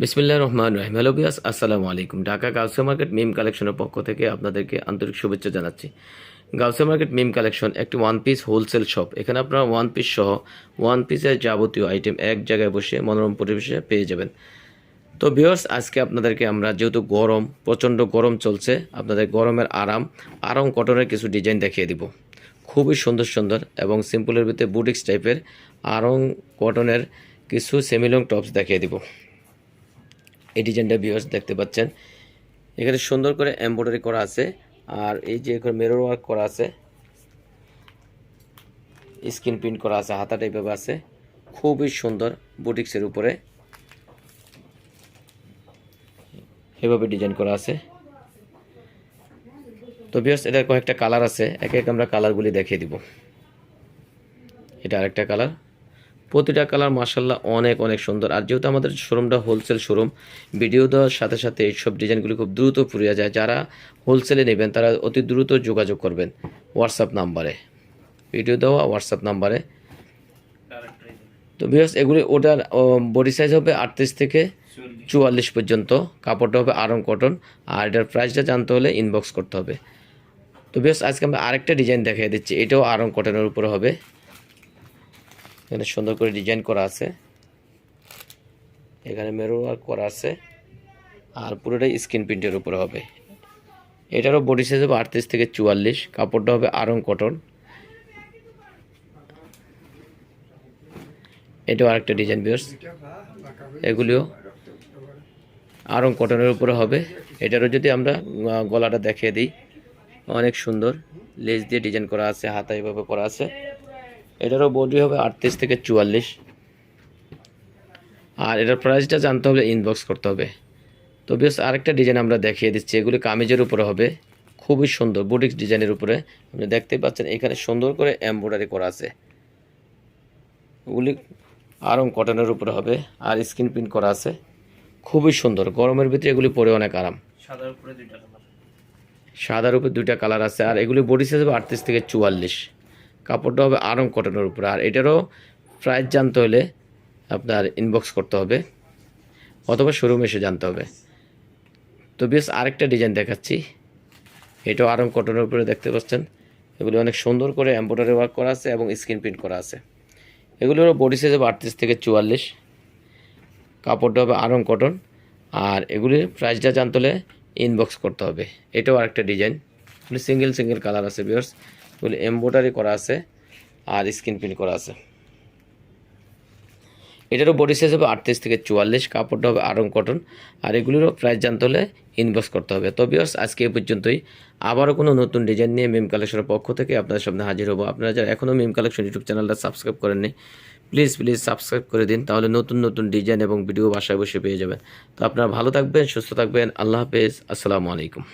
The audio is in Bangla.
বিসমিল্লাহ রহমান রহিম। হ্যালো বিয়াস আসসালামু আলাইকুম। ঢাকা গাউসিয়া মার্কেট মিম কালেকশনের পক্ষ থেকে আপনাদেরকে আন্তরিক শুভেচ্ছা জানাচ্ছি। গাউসিয়া মার্কেট মিম কালেকশন একটি ওয়ান পিস হোলসেল শপ এখানে আপনারা ওয়ান পিস সহ ওয়ান পিসের যাবতীয় আইটেম এক জায়গায় বসে মনোরম পরিবেশে পেয়ে যাবেন। তো বিয়ার্স আজকে আপনাদেরকে আমরা যেহেতু গরম, প্রচণ্ড গরম চলছে, আপনাদের গরমের আরাম আরাম কটনের কিছু ডিজাইন দেখিয়ে দিব। খুবই সুন্দর সুন্দর এবং সিম্পলের ভিতরে বুটিক্স টাইপের আরং কটনের কিছু সেমিলং টপস দেখিয়ে দিব। এই ডিজাইনটা ভিউয়ার্স দেখতে পাচ্ছেন। এখানে সুন্দর করে এমব্রয়ডারি করা আছে, আর এই যে এখানে মেরর ওয়ার্ক করা আছে স্ক্রিন প্রিন্ট করা আছে, হাতা টাইপের আছে, খুবই সুন্দর বুটিক্সের উপরে। এভাবে ডিজাইন করা আছে। তো বিয়ার্স এটার কয়েকটা কালার আছে, এক এক আমরা কালারগুলি দেখিয়ে দিব। এটা আরেকটা কালার প্রতিটা কালার মার্শাল্লাহ অনেক অনেক সুন্দর। আর যেহেতু আমাদের শোরুমটা হোলসেল শোরুম ভিডিও দেওয়ার সাথে সাথে এইসব ডিজাইনগুলি খুব দ্রুত ফুরিয়ে যায়। যারা হোলসেলে নেবেন, তারা অতি দ্রুত যোগাযোগ করবেন হোয়াটসঅ্যাপ নাম্বারে ভিডিও দেওয়া হোয়াটসঅ্যাপ নাম্বারে তো বিকজ এগুলি ওটার বডি সাইজ হবে আটত্রিশ থেকে চুয়াল্লিশ পর্যন্ত। কাপড়টা হবে আরং কটন আর এটার প্রাইসটা জানতে হলে ইনবক্স করতে হবে। তো বেশ আজকে আমরা আরেকটা ডিজাইন দেখিয়ে দিচ্ছি। এটাও আরং কটনের উপরে হবে। এখানে সুন্দর করে ডিজাইন করা আছে। এখানে মেরো ওয়ার্ক করা আছে। আর পুরোটাই স্ক্রিন প্রিন্টের উপরে হবে। এটারও বডি সাইজ হবে আটত্রিশ থেকে চুয়াল্লিশ। কাপড়টা হবে আরং কটন। এটাও আরেকটা ডিজাইন বিয়ার্স এগুলিও আরং কটনের উপরে হবে। এটারও যদি আমরা গলাটা দেখিয়ে দিই, অনেক সুন্দর। লেস দিয়ে ডিজাইন করা আছে, হাতা এভাবে করা আছে। এটারও বডি হবে আটত্রিশ থেকে চুয়াল্লিশ। আর এটার প্রাইসটা জানতে হবে ইনবক্স করতে হবে। তো বেশ আরেকটা ডিজাইন আমরা দেখিয়ে দিচ্ছি। এগুলি কামিজের উপরে হবে। খুবই সুন্দর বুটিক্স ডিজাইনের উপরে। আপনি দেখতেই পাচ্ছেন এখানে সুন্দর করে এমব্রয়ডারি করা আছে। ওগুলি আরং কটনের উপরে হবে আর স্ক্রিন প্রিন্ট করা আছে। খুবই সুন্দর। গরমের ভিতরে এগুলি পরে অনেক আরাম। সাদার উপরে দুইটা কালার সাদার উপরে দুইটা কালার আছে। আর এগুলি বডি সাইজ হবে আটত্রিশ থেকে চুয়াল্লিশ। কাপড়টা হবে আরম কটনের উপরে। আর এটারও প্রাইস জানতে হলে আপনার ইনবক্স করতে হবে, অথবা শোরুমে এসে জানতে হবে। তো বেশ আরেকটা ডিজাইন দেখাচ্ছি। এটাও আরম কটনের উপরে দেখতে পাচ্ছেন। এগুলি অনেক সুন্দর করে এম্ব্রয়ডারি ওয়ার্ক করা আছে এবং স্ক্রিন প্রিন্ট করা আছে। এগুলোর বডি সাইজ হবে আটত্রিশ থেকে চুয়াল্লিশ। কাপড়টা হবে আরম কটন। আর এগুলির প্রাইসটা জানতে হলে ইনবক্স করতে হবে। এটাও আরেকটা ডিজাইন সিঙ্গেল সিঙ্গেল কালার আছে বিয়ার্স এগুলি এমব্রয়ডারি করা আছে আর স্ক্রিন প্রিন্ট করা আছে। এটারও বডি সাইজ হবে আটত্রিশ থেকে চুয়াল্লিশ, কাপড়টা হবে আরং কটন আর এগুলিরও প্রাইস জানতে হলে ইনবক্স করতে হবে। তো বিয়ার্স আজকে এ পর্যন্তই। আবারও কোনো নতুন ডিজাইন নিয়ে মিম কালেকশনের পক্ষ থেকে আপনাদের সামনে হাজির হব। আপনারা যারা এখনও মিম কালেকশন ইউটিউব চ্যানেলটা সাবস্ক্রাইব করেননি প্লিজ প্লিজ সাবস্ক্রাইব করে দিন, তাহলে নতুন নতুন ডিজাইন এবং ভিডিও বাসায় বসে পেয়ে যাবেন। তো আপনারা ভালো থাকবেন, সুস্থ থাকবেন, আল্লাহ হাফেজ, আসসালামু আলাইকুম।